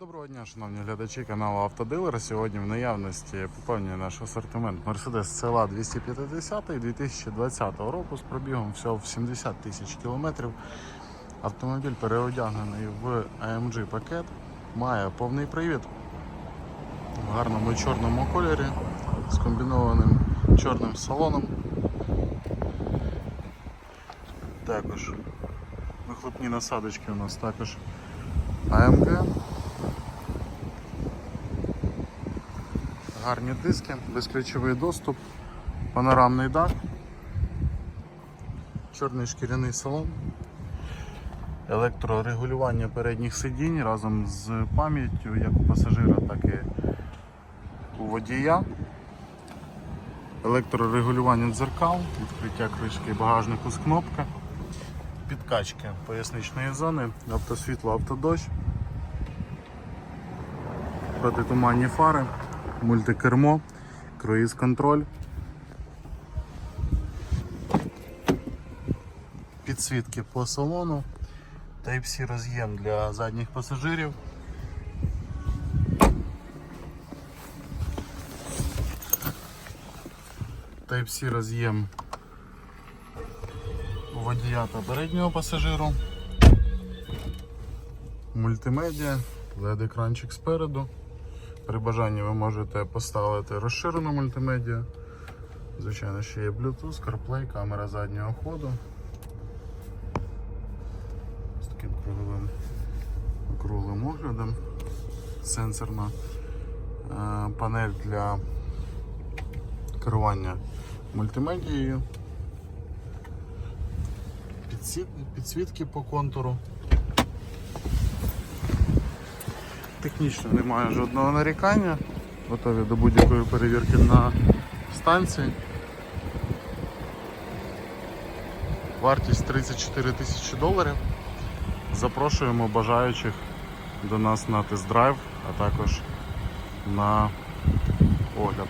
Доброго дня, шановні глядачі каналу Автодилер. Сьогодні в наявності поповнює наш асортимент Mercedes села 250 2020 року з пробігом всього в 70 тисяч кілометрів. Автомобіль переодягнений в AMG пакет, має повний привід в гарному чорному кольорі з комбінованим чорним салоном. Також вихлопні насадочки у нас також AMG. Гарні диски, безключовий доступ, панорамний дах, чорний шкіряний салон, електрорегулювання передніх сидінь разом з пам'яттю як у пасажира, так і у водія. Електрорегулювання дзеркал, відкриття кришки багажнику з кнопки, підкачки поясничної зони, автосвітло, автодощ, протитуманні фари мультикермо, круїз контроль, підсвітки по салону, Type-C роз'єм для задніх пасажирів. Type-C роз'єм водія та переднього пасажиру. Мультимедіа, LED-екранчик спереду. При бажанні ви можете поставити розширену мультимедіа. Звичайно, ще є Bluetooth, CarPlay, камера заднього ходу. З таким круговим округлим оглядом. Сенсорна е, панель для керування мультимедією. Підсвітки по контуру. Технічно немає жодного нарікання. Готові до будь-якої перевірки на станції. Вартість 34 тисячі доларів. Запрошуємо бажаючих до нас на тест-драйв, а також на огляд.